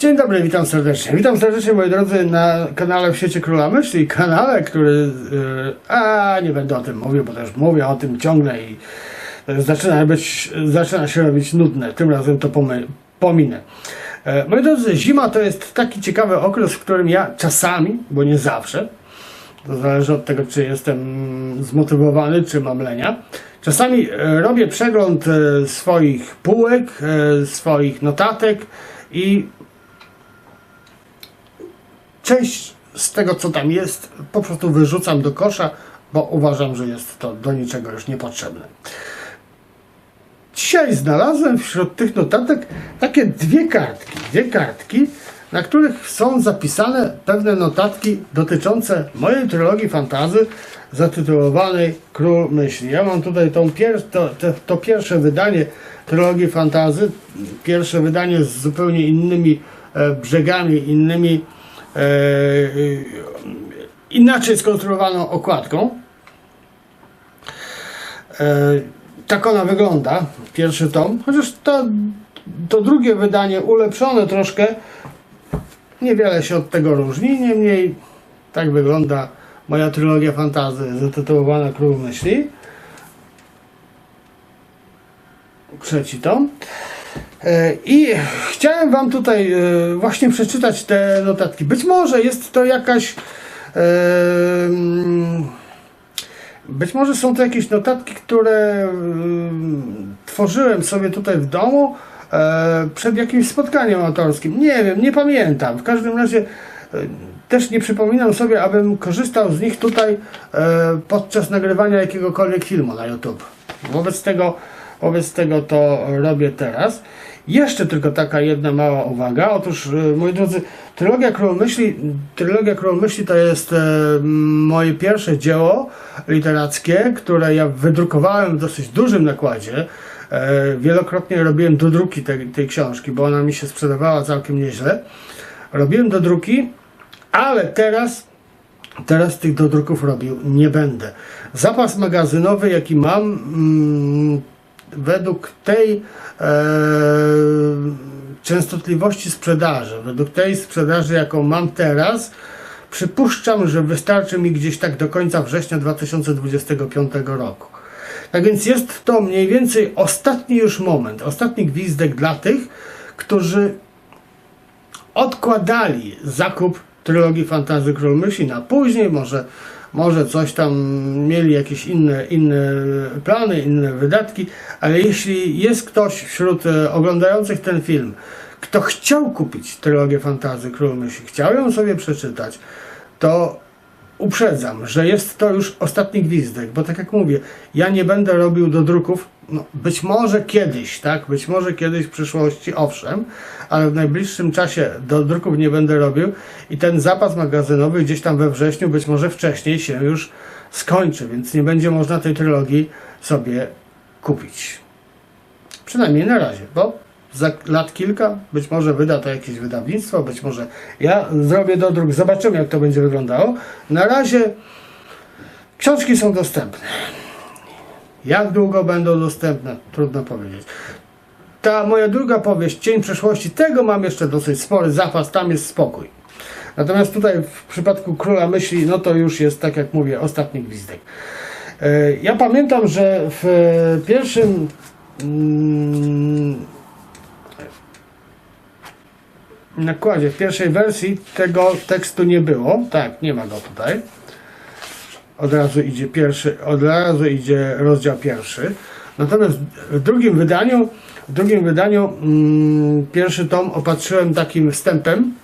Dzień dobry, witam serdecznie. Witam serdecznie moi drodzy na kanale w sieci Króla Myśli, kanale, który... Yy, a, nie będę o tym mówił, bo też mówię o tym ciągle i zaczyna, być, zaczyna się robić nudne. Tym razem to pomy, pominę. E, moi drodzy, zima to jest taki ciekawy okres, w którym ja czasami, bo nie zawsze, to zależy od tego, czy jestem zmotywowany, czy mam lenia. Czasami e, robię przegląd e, swoich półek, e, swoich notatek i część z tego, co tam jest, po prostu wyrzucam do kosza, bo uważam, że jest to do niczego już niepotrzebne. Dzisiaj znalazłem wśród tych notatek takie dwie kartki, dwie kartki, na których są zapisane pewne notatki dotyczące mojej trylogii fantazy zatytułowanej Król Myśli. Ja mam tutaj tą pier to, to, to pierwsze wydanie trylogii fantazy, pierwsze wydanie z zupełnie innymi e, brzegami, innymi inaczej skonstruowaną okładką. E, tak ona wygląda, pierwszy tom. Chociaż to, to drugie wydanie ulepszone troszkę, niewiele się od tego różni. Niemniej tak wygląda moja trylogia fantazy zatytułowana Król Myśli. Trzeci tom. E, I chciałem Wam tutaj e, właśnie przeczytać te notatki. Być może jest to jakaś. e, mm, Być może są to jakieś notatki, które mm, tworzyłem sobie tutaj w domu przed jakimś spotkaniem autorskim. Nie wiem, nie pamiętam. W każdym razie też nie przypominam sobie, abym korzystał z nich tutaj podczas nagrywania jakiegokolwiek filmu na YouTube. Wobec tego, wobec tego to robię teraz. Jeszcze tylko taka jedna mała uwaga. Otóż, e, moi drodzy, Trylogia Król Myśli, Trylogia Król Myśli to jest e, moje pierwsze dzieło literackie, które ja wydrukowałem w dosyć dużym nakładzie. E, wielokrotnie robiłem dodruki tej, tej książki, bo ona mi się sprzedawała całkiem nieźle. Robiłem dodruki, ale teraz Teraz tych dodruków robił nie będę. Zapas magazynowy, jaki mam, mm, według tej e, częstotliwości sprzedaży, według tej sprzedaży, jaką mam teraz, przypuszczam, że wystarczy mi gdzieś tak do końca września 2025 roku. Tak więc jest to mniej więcej ostatni już moment, ostatni gwizdek dla tych, którzy odkładali zakup trylogii Fantazy Król Myśli na później, może, może coś tam mieli jakieś inne, inne plany, inne wydatki, ale jeśli jest ktoś wśród e, oglądających ten film, kto chciał kupić trylogię Fantazy Król Myśli, chciał ją sobie przeczytać, to uprzedzam, że jest to już ostatni gwizdek, bo tak jak mówię, ja nie będę robił do druków, no, być może kiedyś, tak, być może kiedyś w przyszłości, owszem, ale w najbliższym czasie do druków nie będę robił i ten zapas magazynowy gdzieś tam we wrześniu, być może wcześniej się już skończy, więc nie będzie można tej trylogii sobie kupić. Przynajmniej na razie, bo za lat kilka być może wyda to jakieś wydawnictwo, być może ja zrobię dodruk, zobaczymy jak to będzie wyglądało. Na razie książki są dostępne. Jak długo będą dostępne, trudno powiedzieć. Ta moja druga powieść, Cień przeszłości, tego mam jeszcze dosyć spory zapas, tam jest spokój. Natomiast tutaj w przypadku Króla Myśli, no to już jest, tak jak mówię, ostatni gwizdek. E, Ja pamiętam, że w pierwszym mm, nakładzie, w pierwszej wersji tego tekstu nie było. Tak, nie ma go tutaj. Od razu idzie pierwszy, od razu idzie rozdział pierwszy. Natomiast w drugim wydaniu, w drugim wydaniu mm, pierwszy tom opatrzyłem takim wstępem,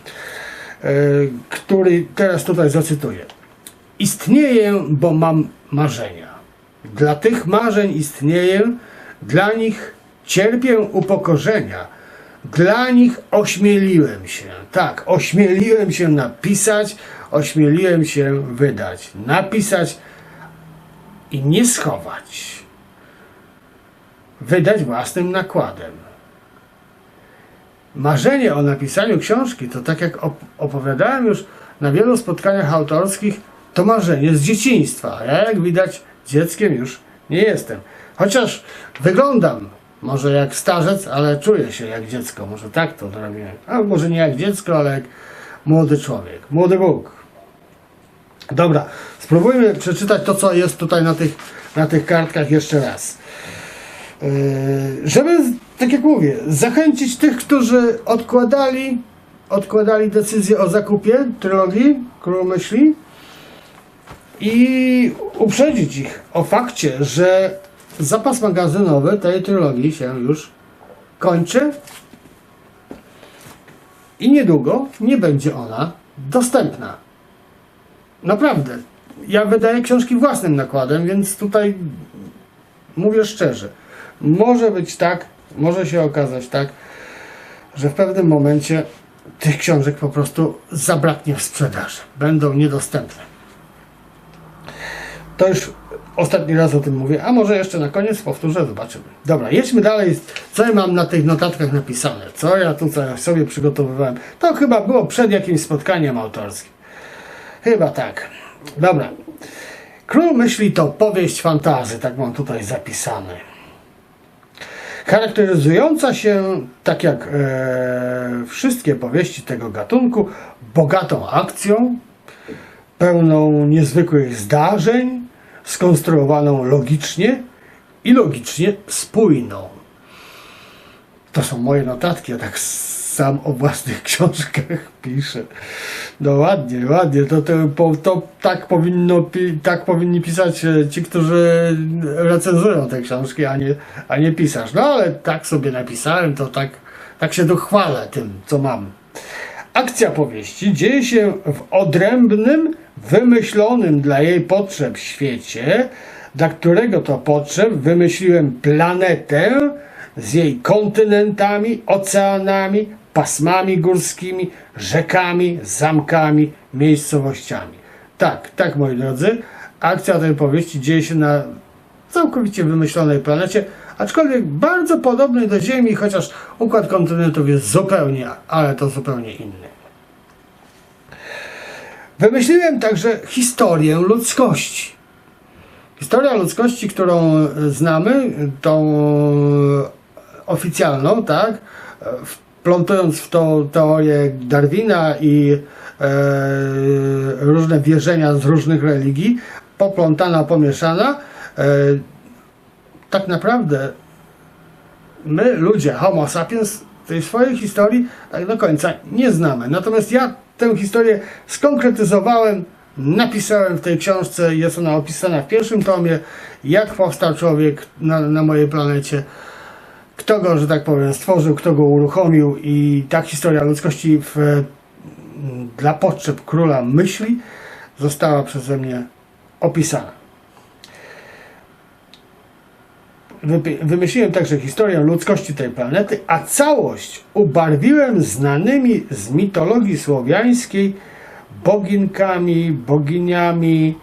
e, który teraz tutaj zacytuję. Istnieję, bo mam marzenia. Dla tych marzeń istnieję, dla nich cierpię upokorzenia. Dla nich ośmieliłem się. Tak, ośmieliłem się napisać, ośmieliłem się wydać. Napisać i nie schować. Wydać własnym nakładem. Marzenie o napisaniu książki, to tak jak op- opowiadałem już na wielu spotkaniach autorskich, to marzenie z dzieciństwa. Ja, jak widać, dzieckiem już nie jestem. Chociaż wyglądam Może jak starzec, ale czuję się jak dziecko. Może tak to zrobiłem. A może nie jak dziecko, ale jak młody człowiek. Młody Bóg. Dobra, spróbujmy przeczytać to, co jest tutaj na tych, na tych kartkach jeszcze raz. Yy, żeby, tak jak mówię, zachęcić tych, którzy odkładali, odkładali decyzję o zakupie trylogii Król Myśli i uprzedzić ich o fakcie, że zapas magazynowy tej trylogii się już kończy i niedługo nie będzie ona dostępna. Naprawdę. Ja wydaję książki własnym nakładem, więc tutaj mówię szczerze. Może być tak, może się okazać tak, że w pewnym momencie tych książek po prostu zabraknie w sprzedaży. Będą niedostępne. To już ostatni raz o tym mówię, a może jeszcze na koniec powtórzę, zobaczymy. Dobra, jedźmy dalej. Co ja mam na tych notatkach napisane? Co ja tutaj sobie przygotowywałem? To chyba było przed jakimś spotkaniem autorskim. Chyba tak. Dobra. Król myśli to powieść fantazy, tak mam tutaj zapisane. Charakteryzująca się, tak jak e, wszystkie powieści tego gatunku, bogatą akcją, pełną niezwykłych zdarzeń, skonstruowaną logicznie i logicznie spójną. To są moje notatki, ja tak sam o własnych książkach piszę. No ładnie, ładnie, to, to, to tak, powinno, tak powinni pisać e, ci, którzy recenzują te książki, a nie, a nie pisarz. No ale tak sobie napisałem, to tak, tak się dochwalę tym, co mam. Akcja powieści dzieje się w odrębnym, wymyślonym dla jej potrzeb świecie, dla którego to potrzeb wymyśliłem planetę z jej kontynentami, oceanami, pasmami górskimi, rzekami, zamkami, miejscowościami. Tak, tak moi drodzy, akcja tej powieści dzieje się na całkowicie wymyślonej planecie, aczkolwiek bardzo podobnej do Ziemi, chociaż układ kontynentów jest zupełnie, ale to zupełnie inny. Wymyśliłem także historię ludzkości. Historia ludzkości, którą znamy, tą oficjalną, tak, wplątując w to teorię Darwina i e, różne wierzenia z różnych religii, poplątana, pomieszana, tak naprawdę my, ludzie, Homo sapiens, tej swojej historii tak do końca nie znamy. Natomiast ja tę historię skonkretyzowałem, napisałem w tej książce, jest ona opisana w pierwszym tomie, jak powstał człowiek na, na mojej planecie, kto go, że tak powiem, stworzył, kto go uruchomił i ta historia ludzkości w, dla potrzeb króla myśli została przeze mnie opisana. Wymyśliłem także historię ludzkości tej planety, a całość ubarwiłem znanymi z mitologii słowiańskiej boginkami, boginiami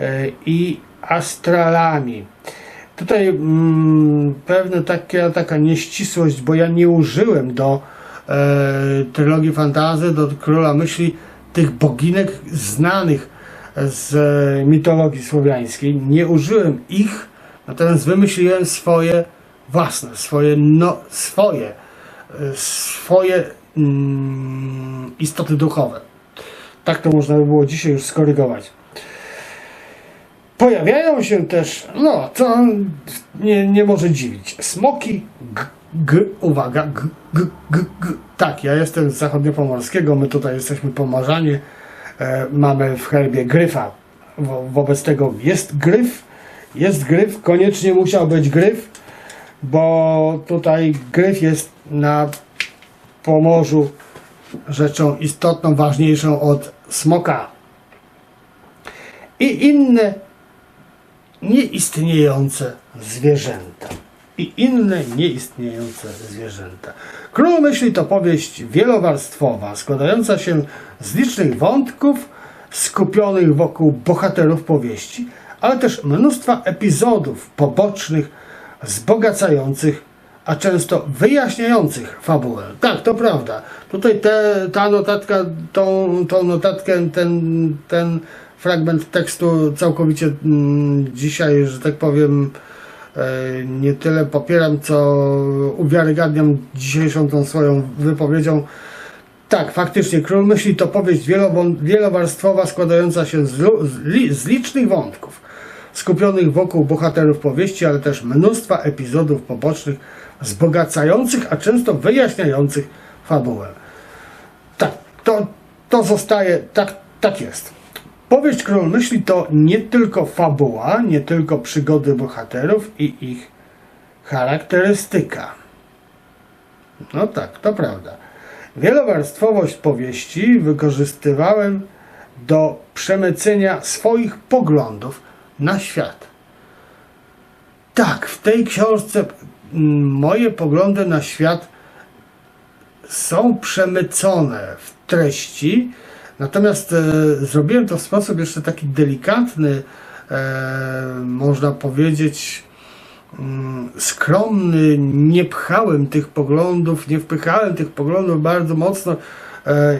e, i astralami. Tutaj mm, pewna taka, taka nieścisłość, bo ja nie użyłem do e, trylogii fantazy, do Króla Myśli tych boginek znanych z e, mitologii słowiańskiej. Nie użyłem ich, natomiast wymyśliłem swoje własne, swoje, no, swoje, e, swoje mm, istoty duchowe. Tak to można by było dzisiaj już skorygować. Pojawiają się też, no, to nie, nie może dziwić, smoki, g, g uwaga, g, g, g, g. Tak, ja jestem z zachodniopomorskiego, my tutaj jesteśmy pomorzanie, e, mamy w herbie gryfa, Wo, wobec tego jest gryf, jest gryf, koniecznie musiał być gryf, bo tutaj gryf jest na Pomorzu rzeczą istotną, ważniejszą od smoka. I inne nieistniejące zwierzęta. I inne nieistniejące zwierzęta. Król myśli to powieść wielowarstwowa, składająca się z licznych wątków skupionych wokół bohaterów powieści, ale też mnóstwa epizodów pobocznych, wzbogacających, a często wyjaśniających fabułę. Tak, to prawda. Tutaj te, ta notatka, tą, tą notatkę, ten, ten fragment tekstu całkowicie mm, dzisiaj, że tak powiem, e, nie tyle popieram, co uwiarygadniam dzisiejszą tą swoją wypowiedzią. Tak, faktycznie, Król Myśli to powieść wielowarstwowa, składająca się z, li- z licznych wątków, skupionych wokół bohaterów powieści, ale też mnóstwa epizodów pobocznych, wzbogacających, a często wyjaśniających fabułę. Tak, to, to zostaje, tak, tak jest. Powieść Król Myśli to nie tylko fabuła, nie tylko przygody bohaterów i ich charakterystyka. No tak, to prawda. Wielowarstwowość powieści wykorzystywałem do przemycenia swoich poglądów na świat. Tak, w tej książce mm, moje poglądy na świat są przemycone w treści, natomiast e, zrobiłem to w sposób jeszcze taki delikatny, e, można powiedzieć skromny, nie pchałem tych poglądów, nie wpychałem tych poglądów bardzo mocno e,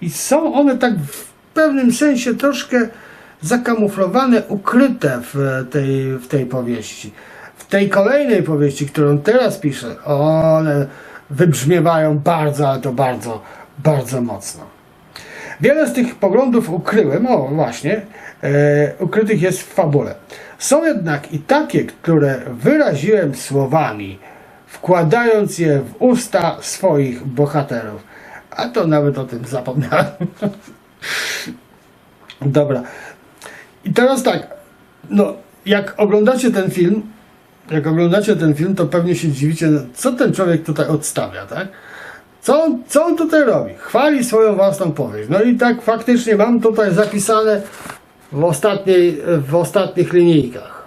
i są one tak w pewnym sensie troszkę zakamuflowane, ukryte w tej, w tej powieści. W tej kolejnej powieści, którą teraz piszę, one wybrzmiewają bardzo, ale to bardzo, bardzo mocno. Wiele z tych poglądów ukryłem, o właśnie, e, ukrytych jest w fabule. Są jednak i takie, które wyraziłem słowami, wkładając je w usta swoich bohaterów. A to nawet o tym zapomniałem. Dobra. I teraz tak, no, jak oglądacie ten film, jak oglądacie ten film, to pewnie się dziwicie, co ten człowiek tutaj odstawia, tak? Co on, co on tutaj robi? Chwali swoją własną powieść. No i tak faktycznie mam tutaj zapisane w, ostatniej, w ostatnich linijkach.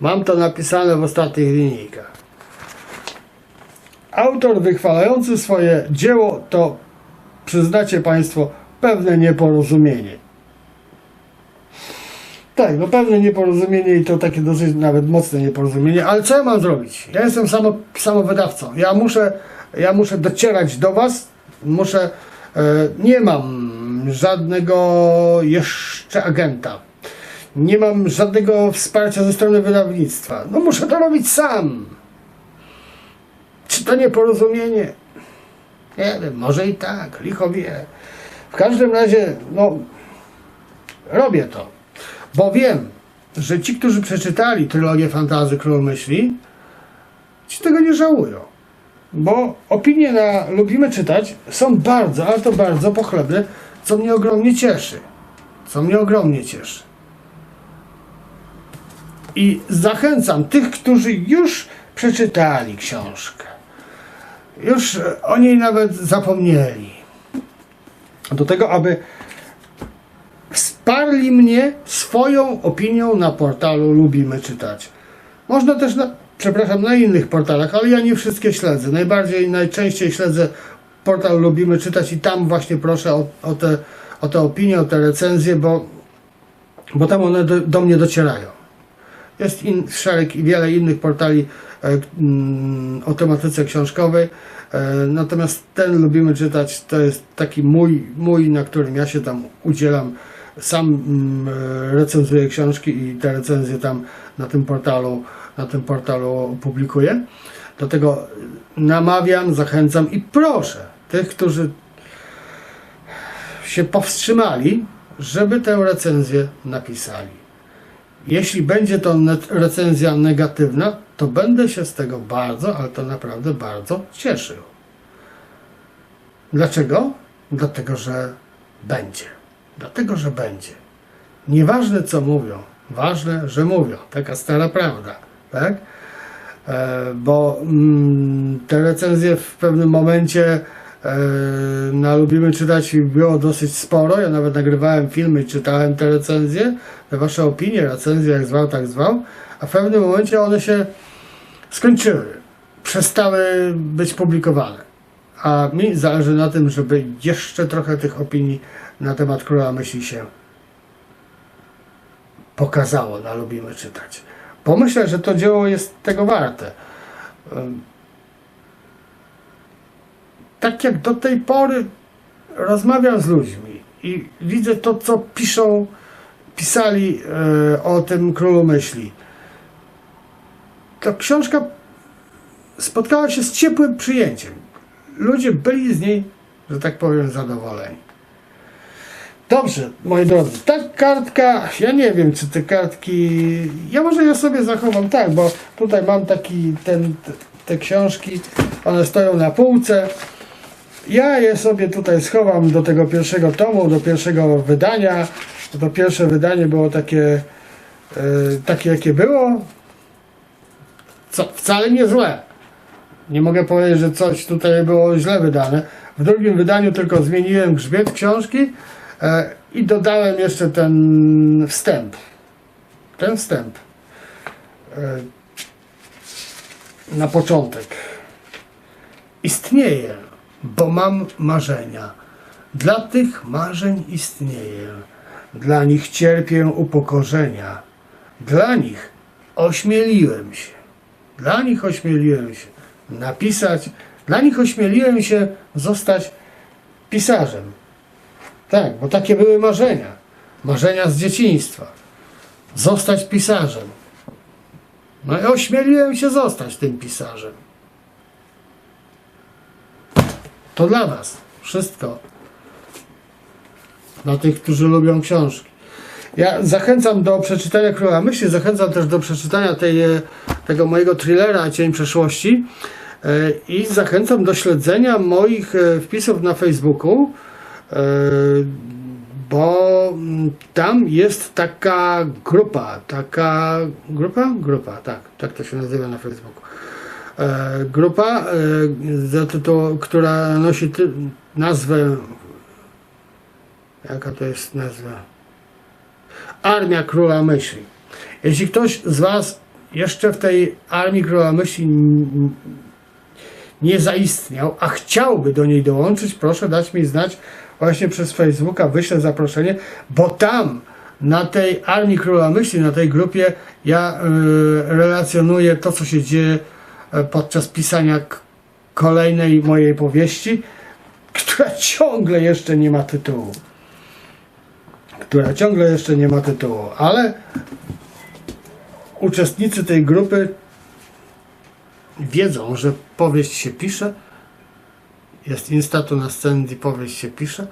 Mam to napisane w ostatnich linijkach. Autor wychwalający swoje dzieło to, przyznacie Państwo, pewne nieporozumienie. Tak, no pewne nieporozumienie i to takie dosyć nawet mocne nieporozumienie, ale co ja mam zrobić? Ja jestem samo, samowydawcą. Ja muszę, ja muszę docierać do Was, muszę, e, nie mam żadnego jeszcze agenta. Nie mam żadnego wsparcia ze strony wydawnictwa. No muszę to robić sam. Czy to nieporozumienie? Nie wiem, może i tak, licho wie. W każdym razie, no, robię to. Bo wiem, że ci, którzy przeczytali trylogię Fantazy Król Myśli, ci tego nie żałują. Bo opinie na Lubimy Czytać są bardzo, ale to bardzo pochlebne, co mnie ogromnie cieszy. Co mnie ogromnie cieszy. I zachęcam tych, którzy już przeczytali książkę, już o niej nawet zapomnieli, do tego, aby wsparli mnie swoją opinią na portalu Lubimy Czytać. Można też, na, przepraszam, na innych portalach, ale ja nie wszystkie śledzę. Najbardziej, najczęściej śledzę portal Lubimy Czytać i tam właśnie proszę o, o, te, o te opinie, o te recenzje, bo, bo tam one do, do mnie docierają. Jest in, szereg i wiele innych portali e, mm, o tematyce książkowej. E, natomiast ten lubimy czytać, to jest taki mój, mój, na którym ja się tam udzielam. Sam mm, recenzuję książki i te recenzje tam na tym portalu, na tym portalu publikuję. Dlatego namawiam, zachęcam i proszę tych, którzy się powstrzymali, żeby tę recenzję napisali. Jeśli będzie to recenzja negatywna, to będę się z tego bardzo, ale to naprawdę bardzo cieszył. Dlaczego? Dlatego, że będzie. Dlatego, że będzie. Nieważne co mówią, ważne, że mówią. Taka stara prawda, tak? E, bo mm, te recenzje w pewnym momencie e, na Lubimy Czytać było dosyć sporo. Ja nawet nagrywałem filmy i czytałem te recenzje, te wasze opinie, recenzje, jak zwał, tak zwał. A w pewnym momencie one się skończyły. Przestały być publikowane. A mi zależy na tym, żeby jeszcze trochę tych opinii na temat Króla Myśli się pokazało na Lubimy Czytać. Bo myślę, że to dzieło jest tego warte. Tak jak do tej pory rozmawiam z ludźmi i widzę to, co piszą, pisali e, o tym Królu Myśli. to książka spotkała się z ciepłym przyjęciem. Ludzie byli z niej, że tak powiem, zadowoleni. Dobrze, moi drodzy, ta kartka, ja nie wiem, czy te kartki, ja może je sobie zachowam tak, bo tutaj mam taki, ten, te, te książki, one stoją na półce, ja je sobie tutaj schowam do tego pierwszego tomu, do pierwszego wydania, to pierwsze wydanie było takie, e, takie jakie było, co, wcale nie złe. Nie mogę powiedzieć, że coś tutaj było źle wydane. W drugim wydaniu tylko zmieniłem grzbiet książki e, i dodałem jeszcze ten wstęp. Ten wstęp. E, na początek. Istnieję, bo mam marzenia. Dla tych marzeń istnieję. Dla nich cierpię upokorzenia. Dla nich ośmieliłem się. Dla nich ośmieliłem się napisać. Dla nich ośmieliłem się zostać pisarzem. Tak, bo takie były marzenia. Marzenia z dzieciństwa. Zostać pisarzem. No i ośmieliłem się zostać tym pisarzem. To dla Was wszystko. Dla tych, którzy lubią książki. Ja zachęcam do przeczytania Króla Myśli, zachęcam też do przeczytania tej, e, tego mojego thrillera Cień Przeszłości e, i zachęcam do śledzenia moich e, wpisów na Facebooku, bo mm, tam jest taka grupa, taka grupa? Grupa, tak, tak to się nazywa na Facebooku. E, Grupa, e, która nosi nazwę, jaka to jest nazwa? Armia Króla Myśli. Jeśli ktoś z Was jeszcze w tej Armii Króla Myśli nie zaistniał, a chciałby do niej dołączyć, proszę dać mi znać właśnie przez Facebooka, wyślę zaproszenie, bo tam na tej Armii Króla Myśli, na tej grupie ja y, relacjonuję to, co się dzieje podczas pisania kolejnej mojej powieści, która ciągle jeszcze nie ma tytułu która ciągle jeszcze nie ma tytułu, ale uczestnicy tej grupy wiedzą, że powieść się pisze, jest instatu na scendi, powieść się pisze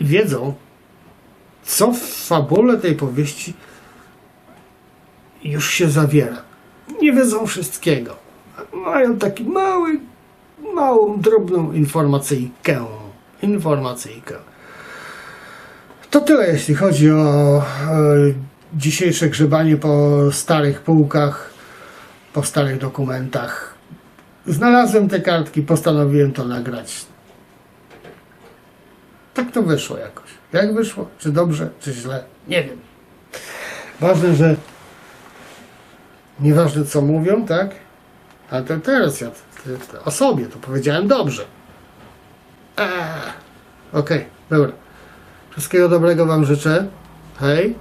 i wiedzą, co w fabule tej powieści już się zawiera. Nie wiedzą wszystkiego. Mają taki mały, małą, drobną informacyjkę. Informacyjkę. To tyle, jeśli chodzi o e, dzisiejsze grzebanie po starych półkach, po starych dokumentach. Znalazłem te kartki, postanowiłem to nagrać. Tak to wyszło jakoś. Jak wyszło? Czy dobrze, czy źle? Nie wiem. Ważne, że nieważne co mówią, tak? Ale to teraz ja o sobie to powiedziałem dobrze. Okej, dobra. Wszystkiego dobrego Wam życzę. Hej.